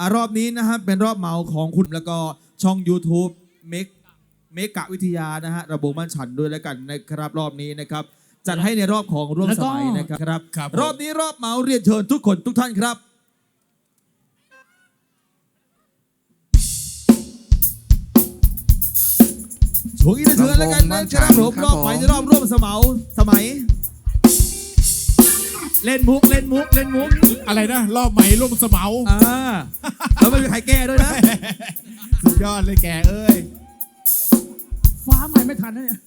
อะรอบนี้นะครับเป็นรอบเหมาของคุณแล้วก็ช่อง YouTube เมกเมกะวิทยานะฮะระบบมั่นฉันด้วยแล้วกันนะครับรอบนี้นะครับ จัดให้ในรอบของร่วมแล้วสก็ มัยนะครับ ครับผม รอบนี้รอบเหมาเรียนเชิญทุกคนทุกท่านครับ ช่วงนี้เรียนเชิญแล้วกันนะครับผมรอบใหม่ในรอบร่วมสมัยสมัย เล่นมุกเล่นมุกเล่นมุกอะไรนะ รอบใหม่ร่วมสเมาอ่าแล้วไม่มีใครแก้ด้วยนะ สุดยอดเลยแกเอ้ย ฟ้าใหม่ไม่ทันนะเนี่ย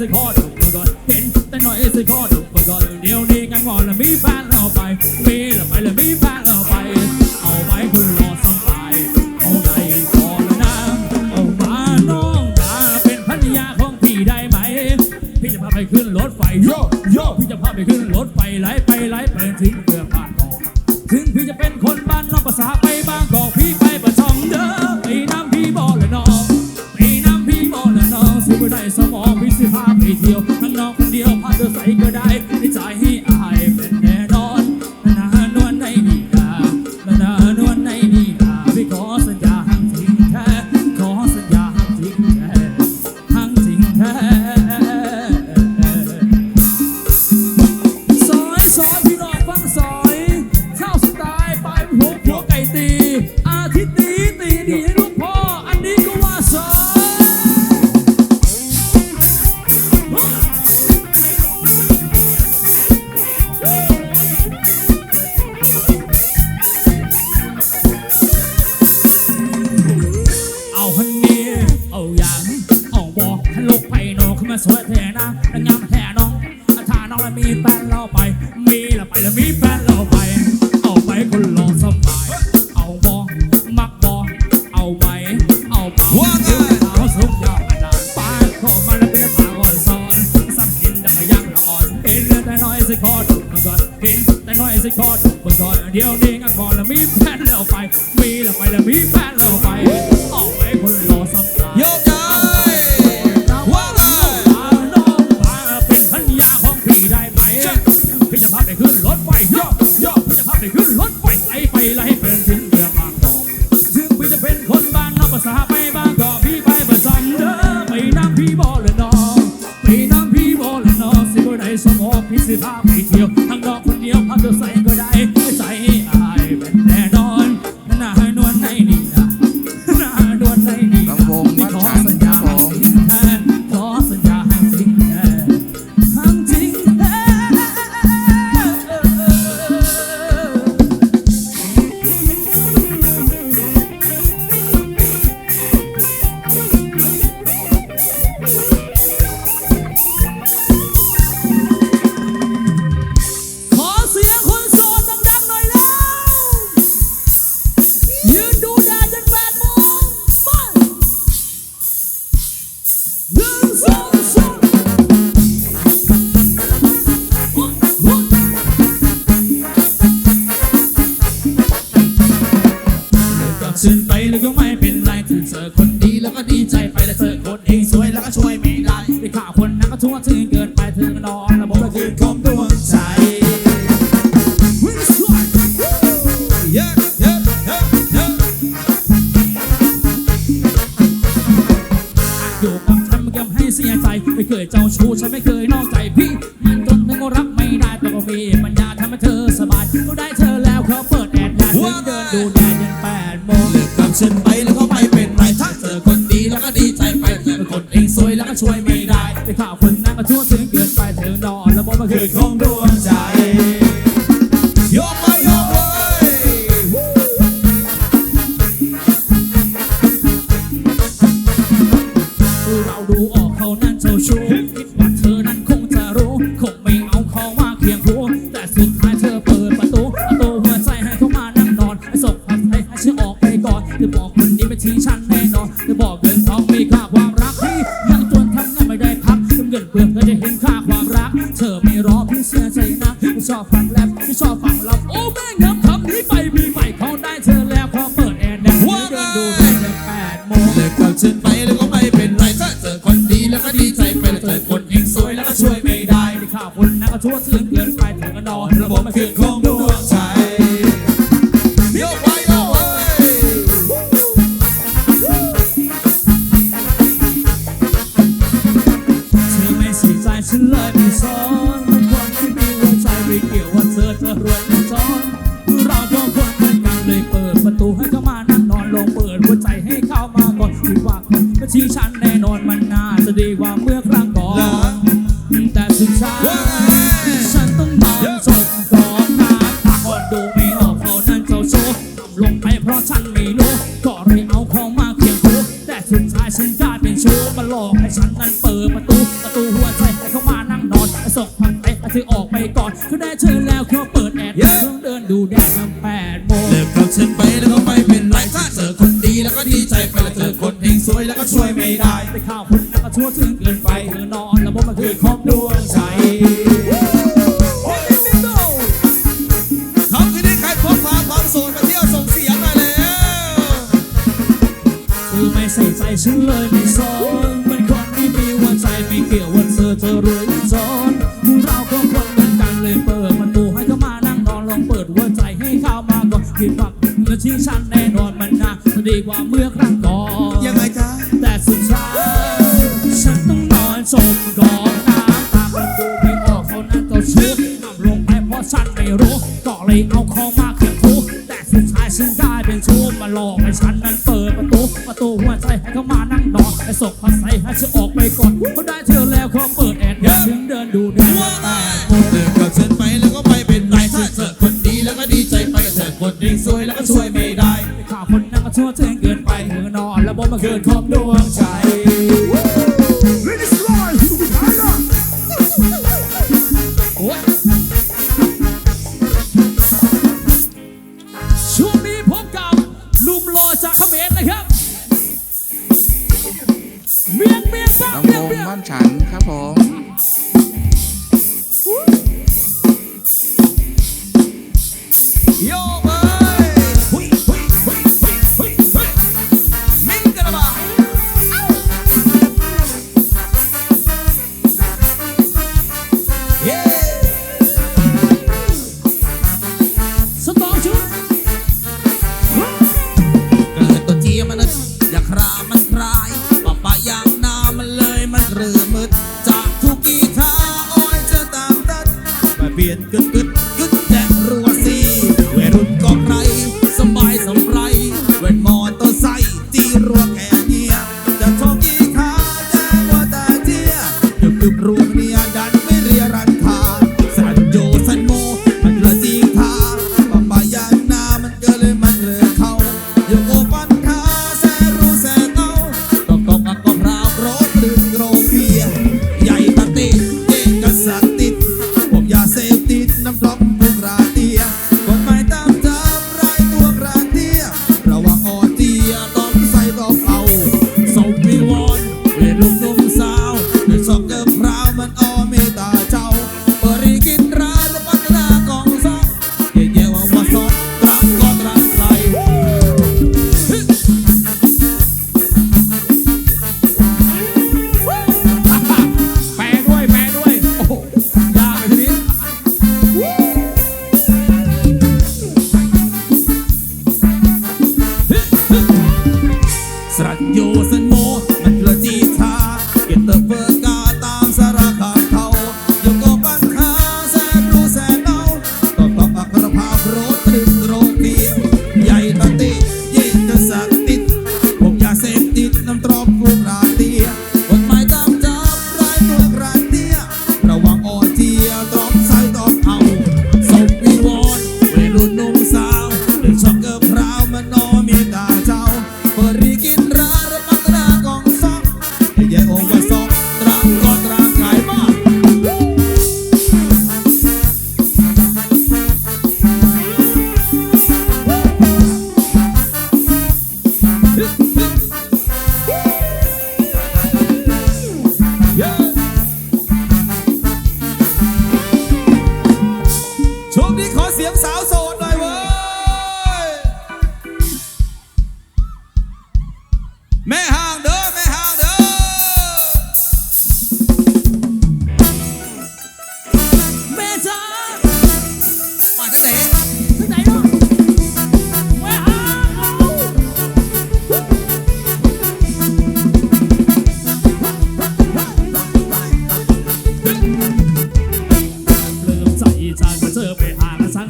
สิขอดูมือก่อนเห็นแต่น้อยสิขอดูมือก่อนเดี๋ยวนี้กันก่อนแล้วมีแฟนแล้วไป มีแล้วไปแล้วมีแฟนแล้วไป เอาไว้คนรอสบายเอาไหนก่อนแล้วนะเอามาน้องดาเป็นภรรยาของพี่ได้ไหม พี่จะพาไปขึ้นรถไฟโยโยพี่จะพาไปขึ้นรถไฟไหลไปไหล เดี๋ยวนี้กันก่อแล้วมีแฟนแล้วไป มีแล้วไปแล้วมีแฟนแล้วไปเอาไปคนรอสบายโยกย้ายว่าไงมาน้องมาเป็นพันยาของพี่ได้ไหมพี่จะพาไปขึ้นรถไฟโยกโยกพี่จะพาไปขึ้นรถไฟไล่ไปไล่เป็นถึงเมืองบางกอกถึงพี่จะเป็นคนบ้านนอกภาษาไปบางกอกพี่ไปประจำเด้อไปน้ำพี่บ่เลยน้องไปน้ำพี่บ่เลยน้องสิบ่ได้สมองพี่สิพาไปเที่ยว แดดยันแปดโมงกับฉันไปแล้วก็ไม่เป็นไรถ้าเจอคนดีแล้วก็ดีใจไปเจอคนเองซวยแล้วก็ช่วยไม่ได้ไปข่าวคนนั้นมาทั่วถึงเกินไปเธอนอนแล้วบอกมาคือของดวย ที่ชอบฟังลำโอ้แม่งน้ำคำนี้ไปมีไหม ฉันเลยไม่สนเป็นคนที่มีหัวใจไม่เกี่ยวว่าเธอเธอรวยหรือจนเราก็คนเหมือนกันเลยเปิดประตูให้เขามานั่งนอนลองเปิดหัวใจให้เข้ามาก่อนคิดว่าและที่ฉันแน่นอนมันน่ะดีกว่าเมื่อครั้งก่อนยังไงจ๊ะแต่สุดท้ายฉันต้องนอนจมกองน้ำตาประตูไม่ออกเขานั้นก็ชึกนำลงไปเพราะฉันไม่รู้ก็เลยเอาของ ยิ่งสวยแล้วก็ช่วยไม่ได้ข่าวคนนั้นก็ชั่วแจ้งเกินไปเธอนอนแล้วบ่มาเกินขอบดวงใจช่วงนี้พบกับลุมรอจากเขมรนะครับ เมียงเมียงบ้างเมียงงเมียงบ้านฉันครับผม ស្រេចយោសញ្ញា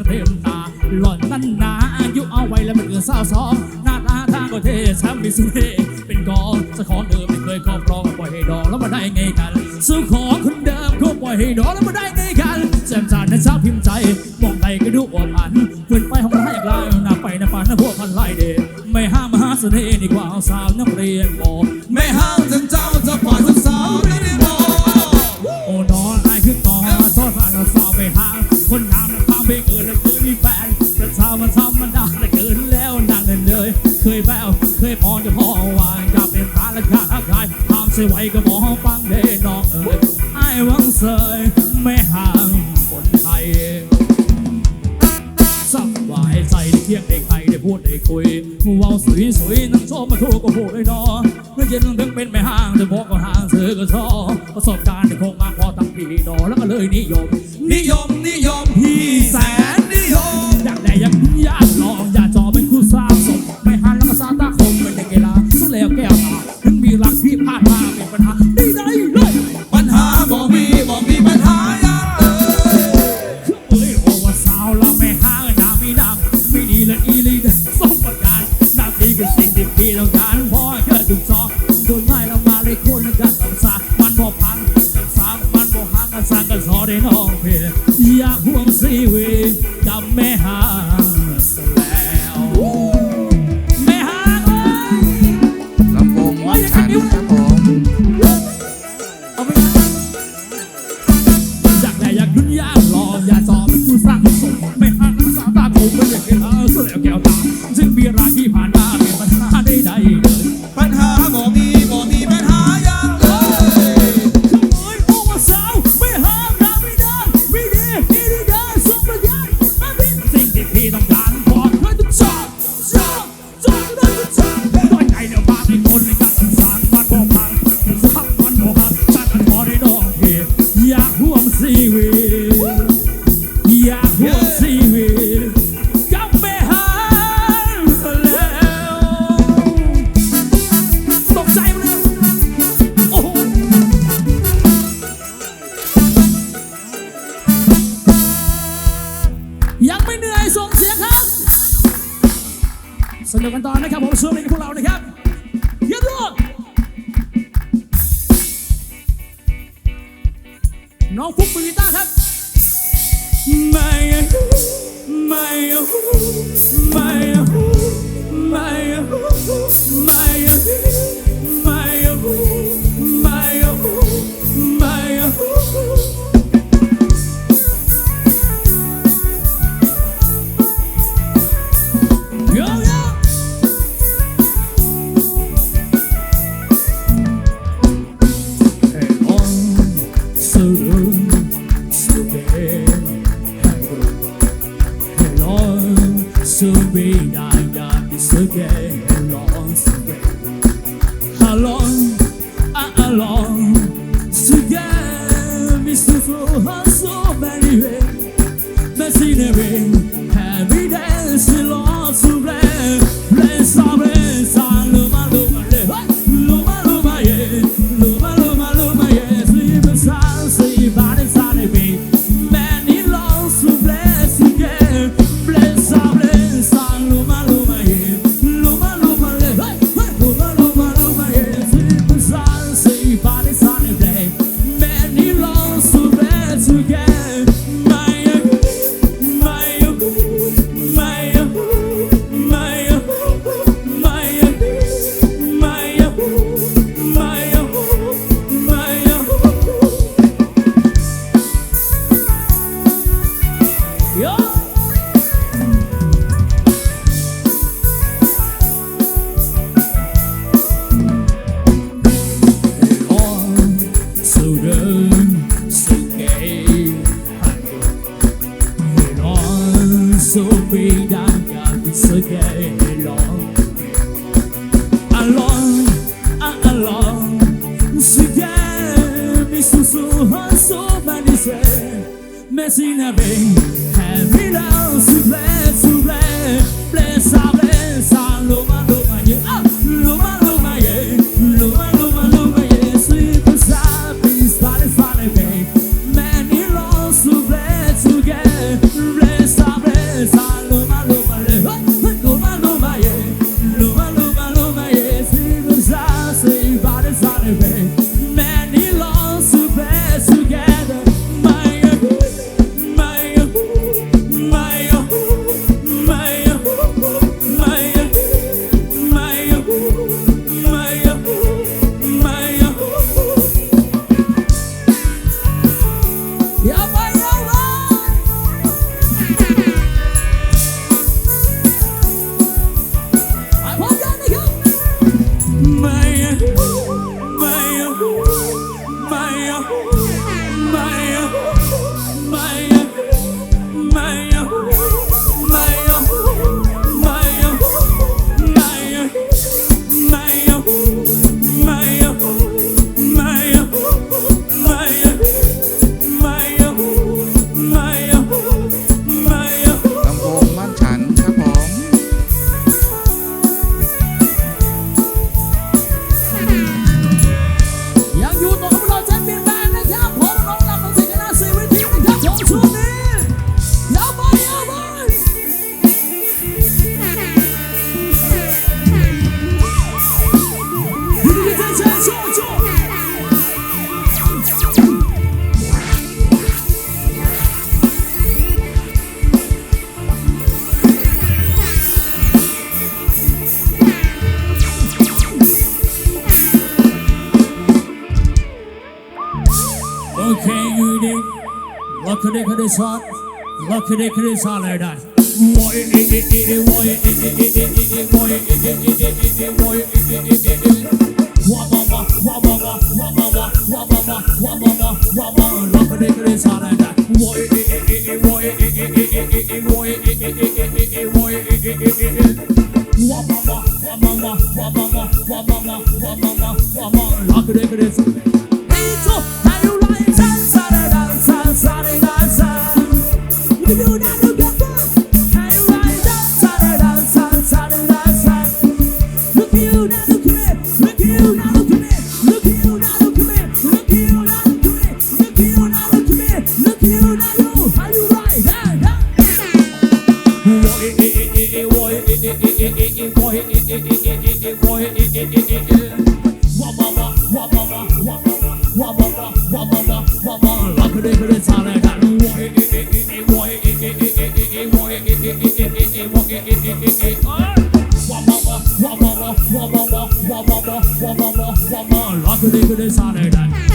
เพริมตาหล่อนนั้นหนาอายุเอาไว้แล้วมันเกินสาวสองหน้าตาทางก็เท่ช้ำมีสุเทเป็นกองสะของเดิมไม่เคยครอบครองปล่อยให้ดองแล้วมาได้ไงกันสู้ของคนเดิมก็ปล่อยให้ดองแล้วมาได้ไงกันแซมสารนั้นชาพิมพ์ใจมองไปก็ดูอวบอันเพื่นไปห้องร้ายอยากลายหน้าไปหน้าปานหน้าพวกพันไล่เดไม่ห้ามมหาเสน่ห์ดีกว่าสาวนัก วังเสยไม่ห่างคนไทยสบายใจได้เที่ยงเด็กไทได้พูดได้คุยว้าสวยสวยนั่งชมมาทั่วก็พูดได้นอเมื่อเย็นถึงเป็นไม่ห่างแต่พอก็ห่างเสือก็ชอประสบการณ์ที่คงมาพอตั้งปีดอแล้วก็เลยนิยม นิยมนิยมพี่แส lugar. my my my Yeah, kire kire sale dai moy e e e e moy e e e e e moy e e e e e moy e e e e e wa ba ba wa ba ba wa kire kire sale dai moy e e e e moy e e e e e e e e e e e e e e e wa ba ba wa ba ba wa ba ba wa ba ba wa ba kire kire sale Rock the nigga that's on it.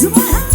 Come on,